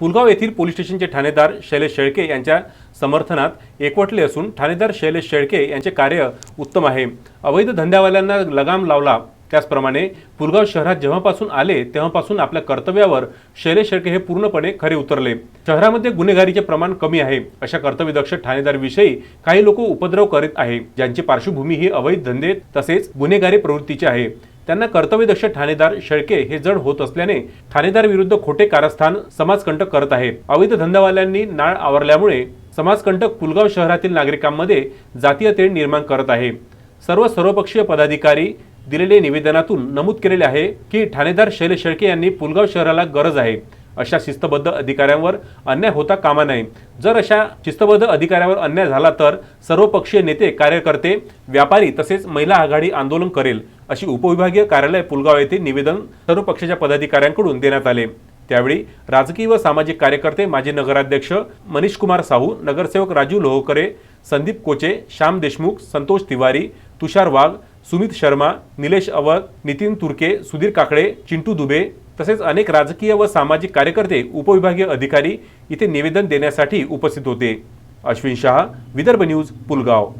पुलगाव येथील पोलीस स्टेशनचे ठाणेदार शैलेश शेळके यांच्या समर्थनात एकवटले असून ठाणेदार शैलेश शेळके यांचे कार्य उत्तम आहे. अवैध धंद्यावाल्यांना लगाम लावला. त्याचप्रमाणे पुलगाव शहरात जेव्हापासून आले तेव्हापासून आपल्या कर्तव्यावर शैलेश शेळके हे पूर्णपणे खरे उतरले. शहरामध्ये गुन्हेगारीचे प्रमाण कमी आहे. अशा कर्तव्यदक्ष ठाणेदारविषयी काही लोक उपद्रव करीत आहे ज्यांची पार्श्वभूमी ही अवैध धंदे तसेच गुन्हेगारी प्रवृत्तीची आहे. त्यांना कर्तव्यदक्ष ठाणेदार शेळके हे जड होत असल्याने ठाणेदार विरुद्ध खोटे कारस्थान समाजकंटक करत आहेत. अवैध धंदावाल्यांनी नाळ आवरल्यामुळे समाजकंटक पुलगाव शहरातील नागरिकांमध्ये जातीय तेढ निर्माण करत आहे. सर्व सर्वपक्षीय पदाधिकारी दिलेले निवेदनातून नमूद केलेले आहे की ठाणेदार शैलेश शेळके यांनी पुलगाव शहराला गरज आहे. अशा शिस्तबद्ध अधिकाऱ्यांवर अन्याय होता कामा नये. जर अशा शिस्तबद्ध अधिकाऱ्यावर अन्याय झाला तर सर्वपक्षीय नेते कार्यकर्ते व्यापारी तसेच महिला आघाडी आंदोलन करेल अशी उपविभागीय कार्यालय पुलगाव येथे निवेदन सर्व पक्षाच्या पदाधिकाऱ्यांकडून देण्यात आले. त्यावेळी राजकीय व सामाजिक कार्यकर्ते माजी नगराध्यक्ष मनीष कुमार साहू नगरसेवक राजू लोहकरे संदीप कोचे श्याम देशमुख संतोष तिवारी तुषार वाघ सुमित शर्मा निलेश अवध नितीन तुर्के सुधीर काकडे चिंटू दुबे तसेच अनेक राजकीय व सामाजिक कार्यकर्ते उपविभागीय अधिकारी इथे निवेदन देण्यासाठी उपस्थित होते. अश्विन शहा विदर्भ न्यूज पुलगाव.